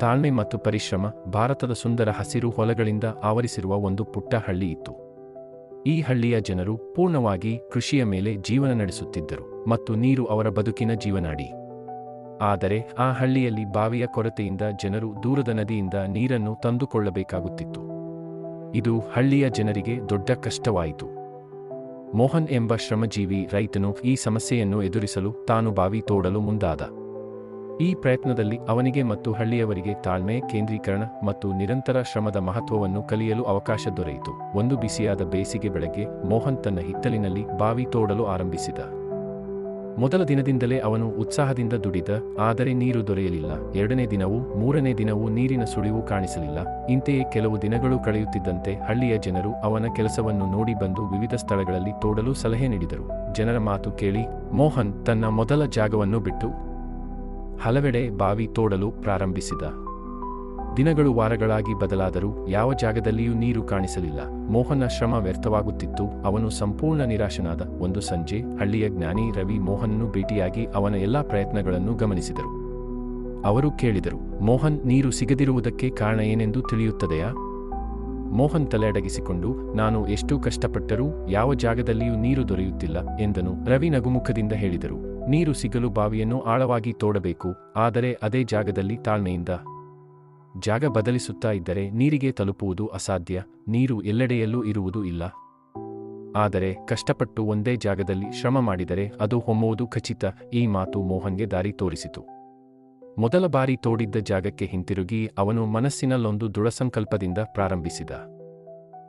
ತಾಳ್ಮೆ ಮತ್ತು ಪರಿಶ್ರಮ ಭಾರತದ ಸುಂದರ ಹಸಿರು ಹೊಲಗಳಿಂದ ಆವರಿಸಿರುವ ಒಂದು ಪುಟ್ಟ ಹಳ್ಳಿ ಇತ್ತು. ಈ ಹಳ್ಳಿಯ ಜನರು ಪೂರ್ಣವಾಗಿ ಕೃಷಿಯ ಮೇಲೆ ಜೀವನ ನಡೆಸುತ್ತಿದ್ದರು ಮತ್ತು ನೀರು ಅವರ ಬದುಕಿನ ಜೀವನಾಡಿ. ಆದರೆ ಆ ಹಳ್ಳಿಯಲ್ಲಿ ಬಾವಿಯ ಕೊರತೆಯಿಂದ ಜನರು ದೂರದ ನದಿಯಿಂದ ನೀರನ್ನು ತಂದುಕೊಳ್ಳಬೇಕಾಗುತ್ತಿತ್ತು. ಇದು ಹಳ್ಳಿಯ ಜನರಿಗೆ ದೊಡ್ಡ ಕಷ್ಟವಾಯಿತು. ಮೋಹನ್ ಎಂಬ ಶ್ರಮಜೀವಿ ರೈತನು ಈ ಸಮಸ್ಯೆಯನ್ನು ಎದುರಿಸಲು ತಾನು ಬಾವಿ ತೋಡಲು ಮುಂದಾದ. ಈ ಪ್ರಯತ್ನದಲ್ಲಿ ಅವನಿಗೆ ಮತ್ತು ಹಳ್ಳಿಯವರಿಗೆ ತಾಳ್ಮೆ, ಕೇಂದ್ರೀಕರಣ ಮತ್ತು ನಿರಂತರ ಶ್ರಮದ ಮಹತ್ವವನ್ನು ಕಲಿಯಲು ಅವಕಾಶ ದೊರೆಯಿತು. ಒಂದು ಬಿಸಿಯಾದ ಬೇಸಿಗೆ ಬೆಳಗ್ಗೆ ಮೋಹನ್ ತನ್ನ ಹಿತ್ತಲಿನಲ್ಲಿ ಬಾವಿ ತೋಡಲು ಆರಂಭಿಸಿದ. ಮೊದಲ ದಿನದಿಂದಲೇ ಅವನು ಉತ್ಸಾಹದಿಂದ ದುಡಿದ, ಆದರೆ ನೀರು ದೊರೆಯಲಿಲ್ಲ. ಎರಡನೇ ದಿನವೂ, ಮೂರನೇ ದಿನವೂ ನೀರಿನ ಸುಳಿವು ಕಾಣಿಸಲಿಲ್ಲ. ಇಂತೆಯೇ ಕೆಲವು ದಿನಗಳು ಕಳೆಯುತ್ತಿದ್ದಂತೆ ಹಳ್ಳಿಯ ಜನರು ಅವನ ಕೆಲಸವನ್ನು ನೋಡಿ ಬಂದು ವಿವಿಧ ಸ್ಥಳಗಳಲ್ಲಿ ತೋಡಲು ಸಲಹೆ ನೀಡಿದರು. ಜನರ ಮಾತು ಕೇಳಿ, ಮೋಹನ್ ತನ್ನ ಮೊದಲ ಜಾಗವನ್ನು ಬಿಟ್ಟು ಹಲವೆಡೆ ಬಾವಿ ತೋಡಲು ಪ್ರಾರಂಭಿಸಿದ. ದಿನಗಳು ವಾರಗಳಾಗಿ ಬದಲಾದರೂ ಯಾವ ಜಾಗದಲ್ಲಿಯೂ ನೀರು ಕಾಣಿಸಲಿಲ್ಲ. ಮೋಹನ ಶ್ರಮ ವ್ಯರ್ಥವಾಗುತ್ತಿತ್ತು. ಅವನು ಸಂಪೂರ್ಣ ನಿರಾಶನಾದ. ಒಂದು ಸಂಜೆ, ಹಳ್ಳಿಯ ಜ್ಞಾನಿ ರವಿ ಮೋಹನನ್ನು ಭೇಟಿಯಾಗಿ ಅವನ ಎಲ್ಲಾ ಪ್ರಯತ್ನಗಳನ್ನು ಗಮನಿಸಿದರು. ಅವರು ಕೇಳಿದರು, ಮೋಹನ್, ನೀರು ಸಿಗದಿರುವುದಕ್ಕೆ ಕಾರಣ ಏನೆಂದು ತಿಳಿಯುತ್ತದೆಯಾ? ಮೋಹನ್ ತಲೆಯಡಗಿಸಿಕೊಂಡು ನಾನು ಎಷ್ಟು ಕಷ್ಟಪಟ್ಟರೂ ಯಾವ ಜಾಗದಲ್ಲಿಯೂ ನೀರು ದೊರೆಯುತ್ತಿಲ್ಲ ಎಂದನು ರವಿ ನಗುಮುಖದಿಂದ ಹೇಳಿದರು. ನೀರು ಸಿಗಲು ಬಾವಿಯನ್ನು ಆಳವಾಗಿ ತೋಡಬೇಕು, ಆದರೆ ಅದೇ ಜಾಗದಲ್ಲಿ ತಾಳ್ಮೆಯಿಂದ. ಜಾಗ ಬದಲಿಸುತ್ತಾ ಇದ್ದರೆ ನೀರಿಗೆ ತಲುಪುವುದು ಅಸಾಧ್ಯ, ನೀರು ಎಲ್ಲೆಡೆಯಲ್ಲೂ ಇರುವುದು ಇಲ್ಲ. ಆದರೆ ಕಷ್ಟಪಟ್ಟು ಒಂದೇ ಜಾಗದಲ್ಲಿ ಶ್ರಮ ಮಾಡಿದರೆ ಅದು ಹೊಮ್ಮುವುದು ಖಚಿತ, ಈ ಮಾತು ಮೋಹನ್ಗೆ ದಾರಿ ತೋರಿಸಿತು. ಮೊದಲ ಬಾರಿ ತೋಡಿದ್ದ ಜಾಗಕ್ಕೆ ಹಿಂತಿರುಗಿ ಅವನು ಮನಸ್ಸಿನಲ್ಲೊಂದು ದೃಢಸಂಕಲ್ಪದಿಂದ ಪ್ರಾರಂಭಿಸಿದ.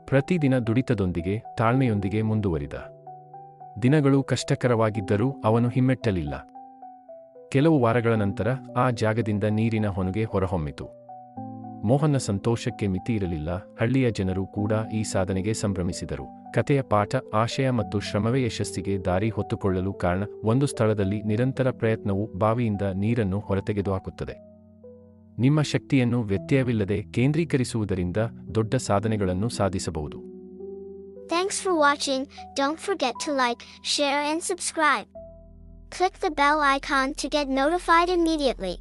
ಪ್ರತಿದಿನ ದುಡಿತದೊಂದಿಗೆ, ತಾಳ್ಮೆಯೊಂದಿಗೆ ಮುಂದುವರಿದ. ದಿನಗಳು ಕಷ್ಟಕರವಾಗಿದ್ದರೂ ಅವನು ಹಿಮ್ಮೆಟ್ಟಲಿಲ್ಲ. ಕೆಲವು ವಾರಗಳ ನಂತರ ಆ ಜಾಗದಿಂದ ನೀರಿನ ಹೊನುಗೆ ಹೊರಹೊಮ್ಮಿತು. ಮೋಹನ ಸಂತೋಷಕ್ಕೆ ಮಿತಿ ಇರಲಿಲ್ಲ ಹಳ್ಳಿಯ ಜನರು ಕೂಡ ಈ ಸಾಧನೆಗೆ ಸಂಭ್ರಮಿಸಿದರು. ಕಥೆಯ ಪಾಠ ಆಶಯ ಮತ್ತು ಶ್ರಮವೇ ಯಶಸ್ಸಿಗೆ ದಾರಿ ಹೊತ್ತುಕೊಳ್ಳಲು ಕಾರಣ ಒಂದು ಸ್ಥಳದಲ್ಲಿ ನಿರಂತರ ಪ್ರಯತ್ನವು ಬಾವಿಯಿಂದ ನೀರನ್ನು ಹೊರತೆಗೆದುಹಾಕುತ್ತದೆ. ನಿಮ್ಮ ಶಕ್ತಿಯನ್ನು ವ್ಯತ್ಯಯವಿಲ್ಲದೆ ಕೇಂದ್ರೀಕರಿಸುವುದರಿಂದ ದೊಡ್ಡ ಸಾಧನೆಗಳನ್ನು ಸಾಧಿಸಬಹುದು. Thanks for watching. Don't forget to like, share, and subscribe. Click the bell icon to get notified immediately.